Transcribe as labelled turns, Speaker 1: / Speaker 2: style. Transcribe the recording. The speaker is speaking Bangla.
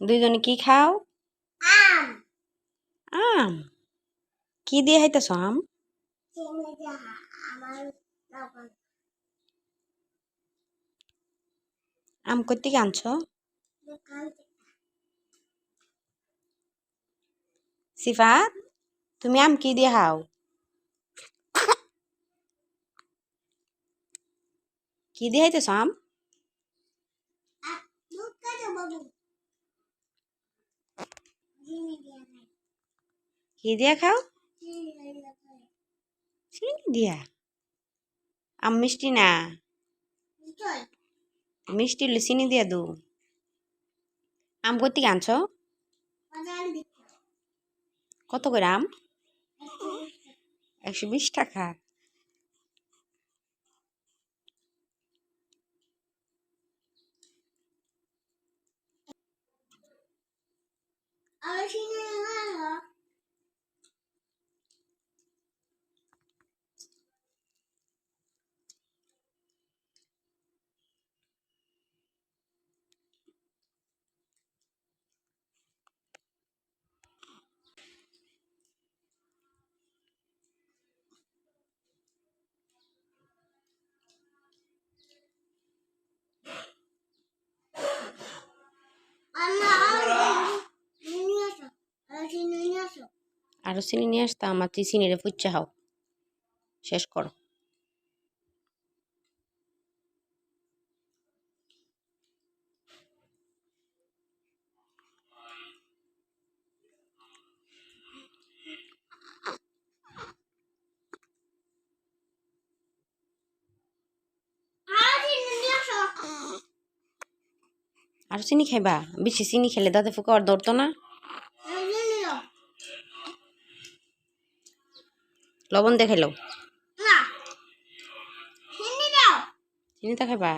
Speaker 1: দুইজনে কি খাও?
Speaker 2: আম।
Speaker 1: আম? কি দিয়ে খাইতেছ আম? আম কোথেকে আনছ?
Speaker 2: দোকান থেকে
Speaker 1: সিফাত তুমি আম কি দিয়ে খাও? কি দিয়ে খাইতেছ আম
Speaker 2: আর দোকানে বাবু চিনি দিয়া খাই
Speaker 1: কি দিয়া খাও?
Speaker 2: চিনি দিয়া।
Speaker 1: আম মিষ্টি না? মিষ্টি। হলে চিনি দিয়া দু। আম কোথেকে আনছ? কত করে আম? একশো বিশ টাকা।
Speaker 2: আর চিনি না আল্লাহ নিয়ে আসো আর চিনি নিয়ে
Speaker 1: আসতা আমার তুই চিনিরে ফুচ্চা খাও। শেষ করো। আর চিনি খাইবা? বেশি চিনি খেলে দাঁতে ফুকা আর ধরতো না
Speaker 2: আর চিনি দাও
Speaker 1: লবণ দিয়ে খাইলো
Speaker 2: না চিনি দাও।
Speaker 1: চিনিটা খাইবা